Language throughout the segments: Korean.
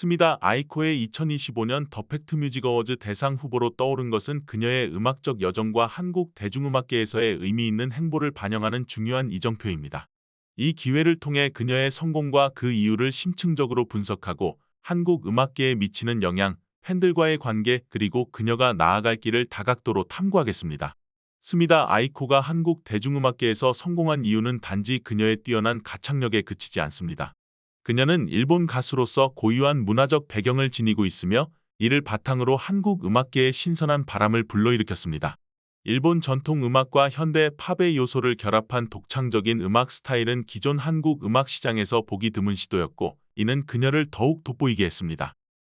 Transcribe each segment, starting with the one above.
스미다 아이코의 2025년 더 팩트 뮤직 어워즈 대상 후보로 떠오른 것은 그녀의 음악적 여정과 한국 대중음악계에서의 의미 있는 행보를 반영하는 중요한 이정표입니다. 이 기회를 통해 그녀의 성공과 그 이유를 심층적으로 분석하고 한국 음악계에 미치는 영향, 팬들과의 관계, 그리고 그녀가 나아갈 길을 다각도로 탐구하겠습니다. 스미다 아이코가 한국 대중음악계에서 성공한 이유는 단지 그녀의 뛰어난 가창력에 그치지 않습니다. 그녀는 일본 가수로서 고유한 문화적 배경을 지니고 있으며 이를 바탕으로 한국 음악계에 신선한 바람을 불러일으켰습니다. 일본 전통 음악과 현대 팝의 요소를 결합한 독창적인 음악 스타일은 기존 한국 음악 시장에서 보기 드문 시도였고 이는 그녀를 더욱 돋보이게 했습니다.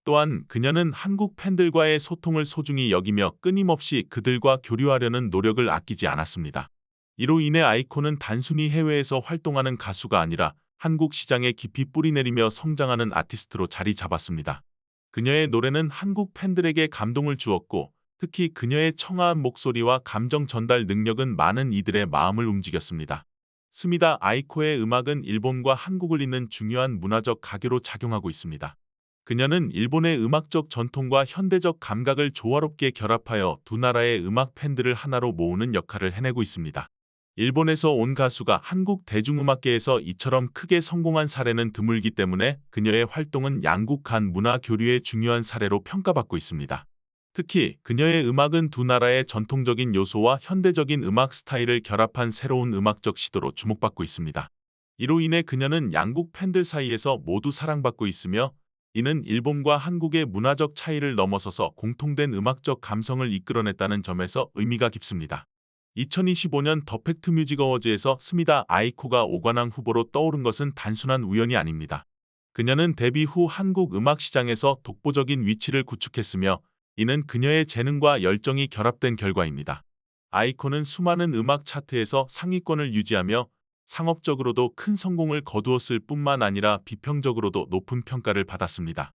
또한 그녀는 한국 팬들과의 소통을 소중히 여기며 끊임없이 그들과 교류하려는 노력을 아끼지 않았습니다. 이로 인해 아이콘은 단순히 해외에서 활동하는 가수가 아니라 한국 시장에 깊이 뿌리내리며 성장하는 아티스트로 자리 잡았습니다. 그녀의 노래는 한국 팬들에게 감동을 주었고 특히 그녀의 청아한 목소리와 감정 전달 능력은 많은 이들의 마음을 움직였습니다. 스미다 아이코의 음악은 일본과 한국을 잇는 중요한 문화적 가교로 작용하고 있습니다. 그녀는 일본의 음악적 전통과 현대적 감각을 조화롭게 결합하여 두 나라의 음악 팬들을 하나로 모으는 역할을 해내고 있습니다. 일본에서 온 가수가 한국 대중음악계에서 이처럼 크게 성공한 사례는 드물기 때문에 그녀의 활동은 양국 간 문화 교류의 중요한 사례로 평가받고 있습니다. 특히 그녀의 음악은 두 나라의 전통적인 요소와 현대적인 음악 스타일을 결합한 새로운 음악적 시도로 주목받고 있습니다. 이로 인해 그녀는 양국 팬들 사이에서 모두 사랑받고 있으며 이는 일본과 한국의 문화적 차이를 넘어서서 공통된 음악적 감성을 이끌어냈다는 점에서 의미가 깊습니다. 2025년 더 팩트 뮤직 어워즈에서 스미다 아이코가 오관왕 후보로 떠오른 것은 단순한 우연이 아닙니다. 그녀는 데뷔 후 한국 음악 시장에서 독보적인 위치를 구축했으며 이는 그녀의 재능과 열정이 결합된 결과입니다. 아이코는 수많은 음악 차트에서 상위권을 유지하며 상업적으로도 큰 성공을 거두었을 뿐만 아니라 비평적으로도 높은 평가를 받았습니다.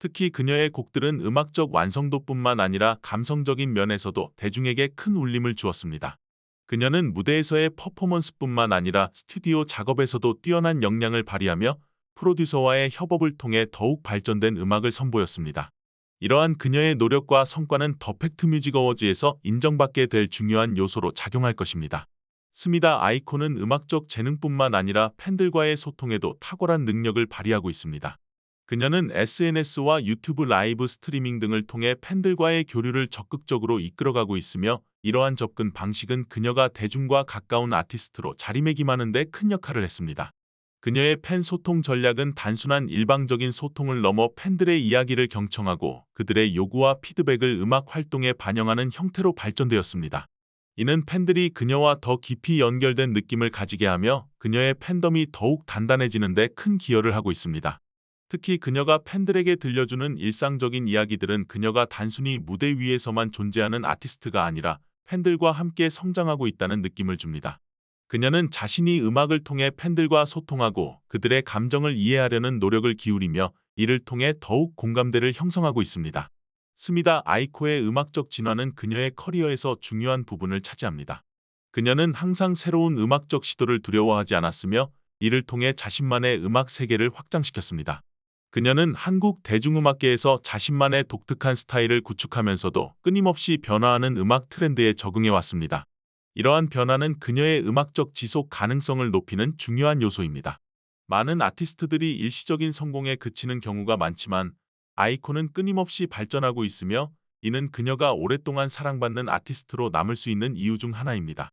특히 그녀의 곡들은 음악적 완성도뿐만 아니라 감성적인 면에서도 대중에게 큰 울림을 주었습니다. 그녀는 무대에서의 퍼포먼스뿐만 아니라 스튜디오 작업에서도 뛰어난 역량을 발휘하며 프로듀서와의 협업을 통해 더욱 발전된 음악을 선보였습니다. 이러한 그녀의 노력과 성과는 더 팩트 뮤직 어워즈에서 인정받게 될 중요한 요소로 작용할 것입니다. 스미다 아이콘은 음악적 재능뿐만 아니라 팬들과의 소통에도 탁월한 능력을 발휘하고 있습니다. 그녀는 SNS와 유튜브 라이브 스트리밍 등을 통해 팬들과의 교류를 적극적으로 이끌어가고 있으며 이러한 접근 방식은 그녀가 대중과 가까운 아티스트로 자리매김하는 데 큰 역할을 했습니다. 그녀의 팬 소통 전략은 단순한 일방적인 소통을 넘어 팬들의 이야기를 경청하고 그들의 요구와 피드백을 음악 활동에 반영하는 형태로 발전되었습니다. 이는 팬들이 그녀와 더 깊이 연결된 느낌을 가지게 하며 그녀의 팬덤이 더욱 단단해지는 데 큰 기여를 하고 있습니다. 특히 그녀가 팬들에게 들려주는 일상적인 이야기들은 그녀가 단순히 무대 위에서만 존재하는 아티스트가 아니라 팬들과 함께 성장하고 있다는 느낌을 줍니다. 그녀는 자신이 음악을 통해 팬들과 소통하고 그들의 감정을 이해하려는 노력을 기울이며 이를 통해 더욱 공감대를 형성하고 있습니다. 스미다 아이코의 음악적 진화는 그녀의 커리어에서 중요한 부분을 차지합니다. 그녀는 항상 새로운 음악적 시도를 두려워하지 않았으며 이를 통해 자신만의 음악 세계를 확장시켰습니다. 그녀는 한국 대중음악계에서 자신만의 독특한 스타일을 구축하면서도 끊임없이 변화하는 음악 트렌드에 적응해 왔습니다. 이러한 변화는 그녀의 음악적 지속 가능성을 높이는 중요한 요소입니다. 많은 아티스트들이 일시적인 성공에 그치는 경우가 많지만 아이콘은 끊임없이 발전하고 있으며 이는 그녀가 오랫동안 사랑받는 아티스트로 남을 수 있는 이유 중 하나입니다.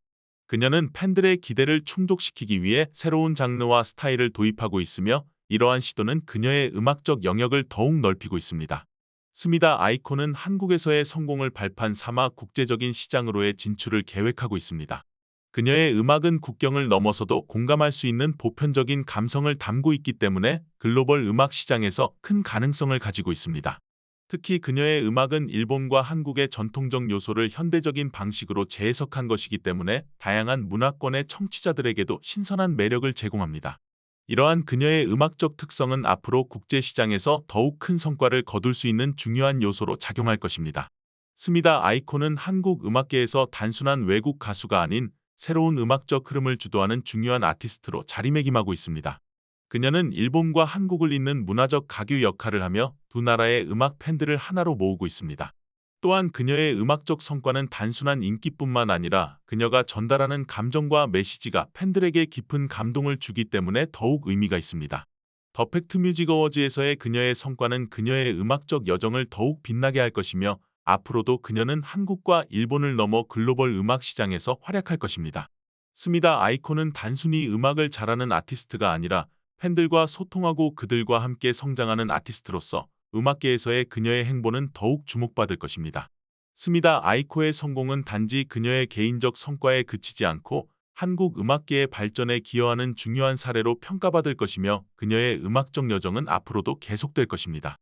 그녀는 팬들의 기대를 충족시키기 위해 새로운 장르와 스타일을 도입하고 있으며 이러한 시도는 그녀의 음악적 영역을 더욱 넓히고 있습니다. 스미다 아이콘은 한국에서의 성공을 발판 삼아 국제적인 시장으로의 진출을 계획하고 있습니다. 그녀의 음악은 국경을 넘어서도 공감할 수 있는 보편적인 감성을 담고 있기 때문에 글로벌 음악 시장에서 큰 가능성을 가지고 있습니다. 특히 그녀의 음악은 일본과 한국의 전통적 요소를 현대적인 방식으로 재해석한 것이기 때문에 다양한 문화권의 청취자들에게도 신선한 매력을 제공합니다. 이러한 그녀의 음악적 특성은 앞으로 국제시장에서 더욱 큰 성과를 거둘 수 있는 중요한 요소로 작용할 것입니다. 스미다 아이콘은 한국 음악계에서 단순한 외국 가수가 아닌 새로운 음악적 흐름을 주도하는 중요한 아티스트로 자리매김하고 있습니다. 그녀는 일본과 한국을 잇는 문화적 가교 역할을 하며 두 나라의 음악 팬들을 하나로 모으고 있습니다. 또한 그녀의 음악적 성과는 단순한 인기뿐만 아니라 그녀가 전달하는 감정과 메시지가 팬들에게 깊은 감동을 주기 때문에 더욱 의미가 있습니다. 더 팩트 뮤직 어워즈에서의 그녀의 성과는 그녀의 음악적 여정을 더욱 빛나게 할 것이며 앞으로도 그녀는 한국과 일본을 넘어 글로벌 음악 시장에서 활약할 것입니다. 스미다 아이콘은 단순히 음악을 잘하는 아티스트가 아니라 팬들과 소통하고 그들과 함께 성장하는 아티스트로서 음악계에서의 그녀의 행보는 더욱 주목받을 것입니다. 스미다 아이코의 성공은 단지 그녀의 개인적 성과에 그치지 않고 한국 음악계의 발전에 기여하는 중요한 사례로 평가받을 것이며 그녀의 음악적 여정은 앞으로도 계속될 것입니다.